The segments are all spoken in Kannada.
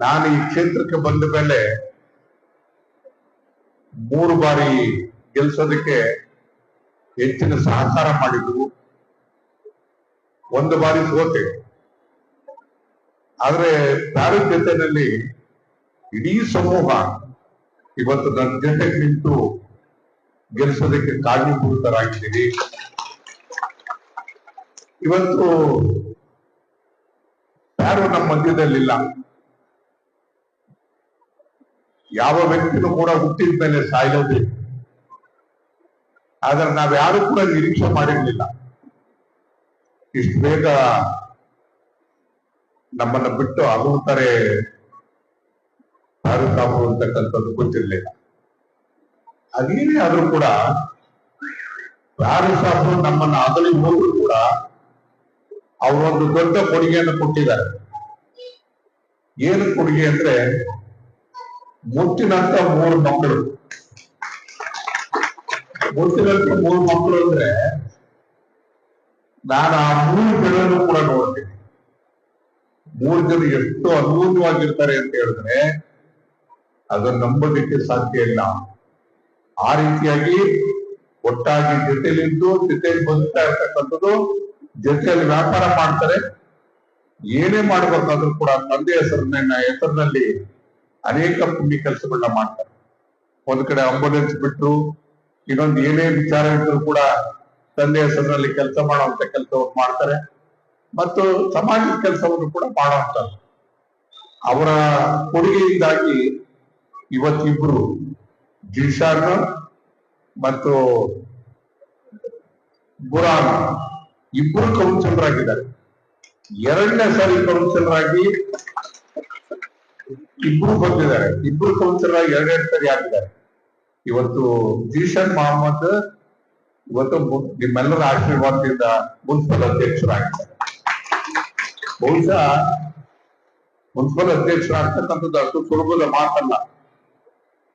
ನಾನು ಈ ಕ್ಷೇತ್ರಕ್ಕೆ ಬಂದ ಮೇಲೆ ಮೂರು ಬಾರಿ ಗೆಲ್ಸೋದಕ್ಕೆ ಹೆಚ್ಚಿನ ಸಹಕಾರ ಮಾಡಿದ್ರು ಒಂದು ಬಾರಿ ಸೋತೆ. ಆದ್ರೆ ತಾರ ಜೊತೆನಲ್ಲಿ ಇಡೀ ಸಮೂಹ ಇವತ್ತು ನನ್ನ ಜೊತೆಗೆ ನಿಂತು ಗೆಲ್ಸೋದಕ್ಕೆ ಕಾರಣೀಭೂತರಾಗಿದ್ದೀರಿ. ಇವತ್ತು ಯಾರು ನಮ್ಮ ಮಧ್ಯದಲ್ಲಿಲ್ಲ. ಯಾವ ವ್ಯಕ್ತಿನೂ ಕೂಡ ಹುಟ್ಟಿದ ಮೇಲೆ ಸಾಯಲೇಬೇಕು. ಆದ್ರೆ ನಾವ್ಯಾರು ಕೂಡ ನಿರೀಕ್ಷೆ ಮಾಡಿರ್ಲಿಲ್ಲ. ಇಷ್ಟು ಬೇಗ ನಮ್ಮನ್ನ ಬಿಟ್ಟು ಅಗುತ್ತಾರೆ ತಾವು ಅಂತಕ್ಕಂಥದ್ದು ಗೊತ್ತಿರ್ಲಿಲ್ಲ. ಅದೇನೇ ಆದ್ರೂ ಕೂಡ ಯಾರು ಸಾಹು ನಮ್ಮನ್ನ ಅಗಲಿ ಹೋದ್ರು ಕೂಡ ಅವರೊಂದು ದೊಡ್ಡ ಕೊಡುಗೆಯನ್ನು ಕೊಟ್ಟಿದ್ದಾರೆ. ಏನು ಕೊಡುಗೆ ಅಂದ್ರೆ ಮುತ್ತಿನಂತ ಮೂರು ಮಕ್ಕಳು. ಮುತ್ತಿನಂತ ಮೂರು ಮಕ್ಕಳು ಅಂದ್ರೆ ನಾನು ಆ ಮೂರು ಜನರನ್ನು ಕೂಡ ನೋಡ್ತೀನಿ. ಮೂರು ಜನ ಎಷ್ಟು ಅದ್ಭುತವಾಗಿರ್ತಾರೆ ಅಂತ ಹೇಳಿದ್ರೆ ಅದನ್ನ ನಂಬೋದಕ್ಕೆ ಸಾಧ್ಯ ಇಲ್ಲ. ಆ ರೀತಿಯಾಗಿ ಒಟ್ಟಾಗಿ ಜೊತೆಲಿದ್ದು, ಜೊತೆಲಿ ಬದುಕ್ತಾ ಇರ್ತಕ್ಕಂಥದ್ದು ಜೊತೆಯಲ್ಲಿ ವ್ಯಾಪಾರ ಮಾಡ್ತಾರೆ. ಏನೇ ಮಾಡ್ಬೇಕಾದ್ರೂ ಕೂಡ ತಂದೆ ಹೆಸರನ್ನ ಹೆಸರಿನಲ್ಲಿ ಅನೇಕ ಪುಣ್ಯ ಕೆಲಸಗಳನ್ನ ಮಾಡ್ತಾರೆ. ಒಂದ್ ಕಡೆ ಅಂಬುಲೆನ್ಸ್ ಬಿಟ್ರು, ಇನ್ನೊಂದು ಏನೇ ವಿಚಾರ ಇದ್ರು ಕೂಡ ತಂದೆ ಹೆಸರಿನಲ್ಲಿ ಕೆಲಸ ಮಾಡುವಂತ ಕೆಲಸವನ್ನು ಮಾಡ್ತಾರೆ. ಮತ್ತು ಸಮಾಜದ ಕೆಲಸವನ್ನು ಕೂಡ ಮಾಡುವಂತದ್ದು ಅವರ ಕೊಡುಗೆಯಿಂದಾಗಿ ಇವತ್ತಿಬ್ರು ಜಿಶಾನ್ ಮತ್ತು ಬುರಾನ್ ಇಬ್ರು ಕೌನ್ಸಿಲರ್ ಆಗಿದ್ದಾರೆ. ಎರಡನೇ ಸಾರಿ ಕೌನ್ಸಿಲರ್ ಆಗಿ ಇಬ್ರು ಬಂದಿದ್ದಾರೆ. ಇಬ್ರು ಕೌನ್ಸಿಲರ್ ಎರಡೆರಡು ಸರಿ ಆಗಿದ್ದಾರೆ. ಇವತ್ತು ಜೀಶನ್ ಮೊಹಮ್ಮದ್ ಇವತ್ತು ನಿಮ್ಮೆಲ್ಲರ ಆಶೀರ್ವಾದದಿಂದ ಮುನ್ಸಿಪಲ್ ಅಧ್ಯಕ್ಷರಾಗಿದ್ದಾರೆ. ಬಹುಶಃ ಮುನ್ಸಿಪಲ್ ಅಧ್ಯಕ್ಷರಾಗ್ತಕ್ಕಂಥದ್ದು ಅಷ್ಟು ಸುಲಭದ ಮಾತಲ್ಲ.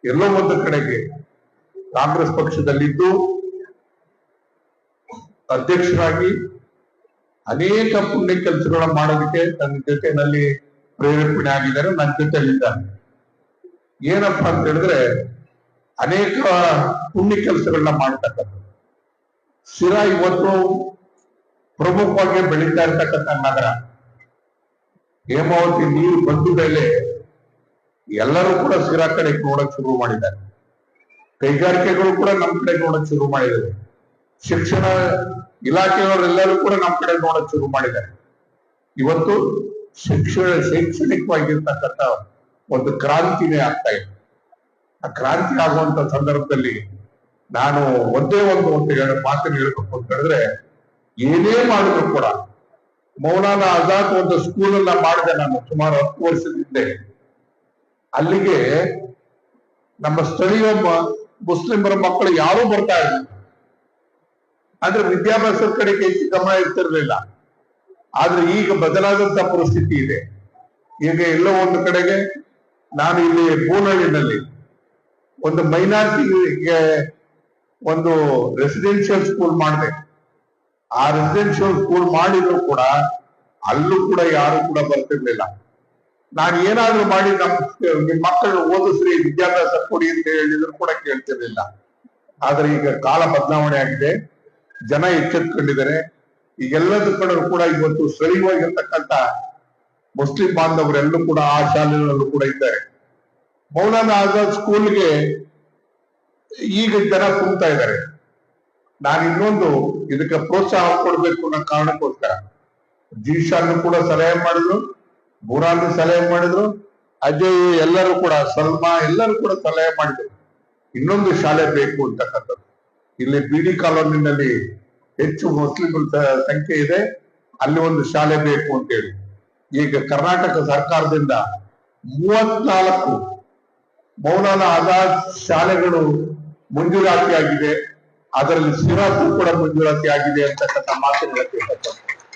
ಎಲ್ಲೋ ಒಂದು ಕಡೆಗೆ ಕಾಂಗ್ರೆಸ್ ಪಕ್ಷದಲ್ಲಿದ್ದು ಅಧ್ಯಕ್ಷರಾಗಿ ಅನೇಕ ಪುಣ್ಯ ಕೆಲಸಗಳನ್ನ ಮಾಡೋದಕ್ಕೆ ತನ್ನ ಜೊತೆನಲ್ಲಿ ಪ್ರೇರೇಪಣೆ ಆಗಿದ್ದಾರೆ ನನ್ನ ಜೊತೆಯಲ್ಲಿದ್ದಾರೆ ಏನಪ್ಪ ಅಂತ ಹೇಳಿದ್ರೆ ಅನೇಕ ಪುಣ್ಯ ಕೆಲಸಗಳನ್ನ ಮಾಡ್ತಕ್ಕಂಥದ್ದು. ಸಿರಾ ಇವತ್ತು ಪ್ರಮುಖವಾಗಿ ಬೆಳೀತಾ ಇರ್ತಕ್ಕಂಥ ನಗರ. ಹೇಮಾವತಿ ನೀರು ಬಂದ ಮೇಲೆ ಎಲ್ಲರೂ ಕೂಡ ಸಿರಾ ಕಡೆ ನೋಡಕ್ ಶುರು ಮಾಡಿದ್ದಾರೆ. ಕೈಗಾರಿಕೆಗಳು ಕೂಡ ನಮ್ಮ ಕಡೆ ನೋಡಕ್ ಶುರು ಮಾಡಿದ್ದಾರೆ. ಶಿಕ್ಷಣ ಇಲಾಖೆಯವರೆಲ್ಲರೂ ಕೂಡ ನಮ್ಮ ಕಡೆ ನೋಡಕ್ ಶುರು ಮಾಡಿದ್ದಾರೆ. ಇವತ್ತು ಶಿಕ್ಷಣ ಶೈಕ್ಷಣಿಕವಾಗಿರ್ತಕ್ಕಂಥ ಒಂದು ಕ್ರಾಂತಿನೇ ಆಗ್ತಾ ಇದೆ. ಆ ಕ್ರಾಂತಿ ಆಗುವಂತ ಸಂದರ್ಭದಲ್ಲಿ ನಾನು ಒಂದೇ ಒಂದು ಅಂತ ಹೇಳಿ ಮಾತನ್ನು ಹೇಳ್ಬೇಕು ಅಂತ ಹೇಳಿದ್ರೆ, ಏನೇ ಮಾಡಿದ್ರು ಕೂಡ ಮೌಲಾನಾ ಆಜಾದ್ ಒಂದು ಸ್ಕೂಲ್ ಅನ್ನ ಮಾಡಿದೆ ನಾನು ಸುಮಾರು ಹತ್ತು ವರ್ಷದಿಂದ ಅಲ್ಲಿಗೆ ನಮ್ಮ ಸ್ಥಳೀಯ ಮುಸ್ಲಿಮರ ಮಕ್ಕಳು ಯಾರೂ ಬರ್ತಾ ಇರಲಿಲ್ಲ. ಅಂದ್ರೆ ವಿದ್ಯಾಭ್ಯಾಸದ ಕಡೆಗೆ ಹೆಚ್ಚು ಗಮನ ಇರ್ತಿರ್ಲಿಲ್ಲ. ಆದ್ರೆ ಈಗ ಬದಲಾದಂತ ಪರಿಸ್ಥಿತಿ ಇದೆ. ಈಗ ಎಲ್ಲೋ ಒಂದು ಕಡೆಗೆ ನಾನು ಇಲ್ಲಿ ಬೂನಹಳ್ಳಿನಲ್ಲಿ ಒಂದು ಮೈನಾರಿಟಿಗೆ ಒಂದು ರೆಸಿಡೆನ್ಷಿಯಲ್ ಸ್ಕೂಲ್ ಮಾಡಿದೆ. ಆ ರೆಸಿಡೆನ್ಷಿಯಲ್ ಸ್ಕೂಲ್ ಮಾಡಿದ್ರು ಕೂಡ ಅಲ್ಲೂ ಕೂಡ ಯಾರು ಕೂಡ ಬರ್ತಿರ್ಲಿಲ್ಲ. ನಾನು ಏನಾದ್ರೂ ಮಾಡಿ ನಮ್ ನಿಮ್ ಮಕ್ಕಳು ಓದಿಸ್ರಿ, ವಿದ್ಯಾಭ್ಯಾಸ ಕೊಡಿ ಅಂತ ಹೇಳಿದ್ರು ಕೂಡ ಕೇಳ್ತಿರ್ಲಿಲ್ಲ. ಆದ್ರೆ ಈಗ ಕಾಲ ಬದಲಾವಣೆ ಆಗಿದೆ. ಜನ ಎಚ್ಚೆತ್ಕೊಂಡಿದ್ದಾರೆ. ಈಗೆಲ್ಲದ ಕಡೆ ಕೂಡ ಇವತ್ತು ಸ್ಥಳೀಯವಾಗಿರ್ತಕ್ಕಂಥ ಮುಸ್ಲಿಂ ಬಾಂಧವರೆಲ್ಲೂ ಕೂಡ ಆ ಶಾಲೆಗಳಲ್ಲೂ ಕೂಡ ಇದ್ದಾರೆ. ಮೌಲಾನಾ ಆಜಾದ್ ಸ್ಕೂಲ್ಗೆ ಈಗ ಜನ ಕುಂತಾ ಇದ್ದಾರೆ. ನಾನು ಇನ್ನೊಂದು ಇದಕ್ಕೆ ಪ್ರೋತ್ಸಾಹ ಕೊಡಬೇಕು ಅನ್ನೋ ಕಾರಣಕ್ಕೋಸ್ಕರ ಜೀಶಾನ್ ಕೂಡ ಸಲಹೆ ಮಾಡಿದ್ರು, ಬುರಾನು ಸಲಹೆ ಮಾಡಿದ್ರು, ಅಜಯ್ ಎಲ್ಲರೂ ಕೂಡ, ಸಲ್ಮಾ ಎಲ್ಲರೂ ಕೂಡ ಸಲಹೆ ಮಾಡಿದ್ರು. ಇನ್ನೊಂದು ಶಾಲೆ ಬೇಕು ಅಂತಕ್ಕಂಥದ್ದು. ಇಲ್ಲಿ ಬಿಡಿ ಕಾಲೋನಿನಲ್ಲಿ ಹೆಚ್ಚು ಮುಸ್ಲಿಮರ ಸಂಖ್ಯೆ ಇದೆ. ಅಲ್ಲಿ ಒಂದು ಶಾಲೆ ಬೇಕು ಅಂತ ಹೇಳಿ. ಈಗ ಕರ್ನಾಟಕ ಸರ್ಕಾರದಿಂದ ಮೂವತ್ನಾಲ್ಕು ಮೌಲಾನ ಆಜಾದ್ ಶಾಲೆಗಳು ಮಂಜೂರಾತಿ ಆಗಿದೆ ಅದರಲ್ಲಿ ಸಿರಾಸು ಕೂಡ ಮಂಜೂರಾತಿ ಆಗಿದೆ ಅಂತಕ್ಕಂಥ ಮಾತುಗಳು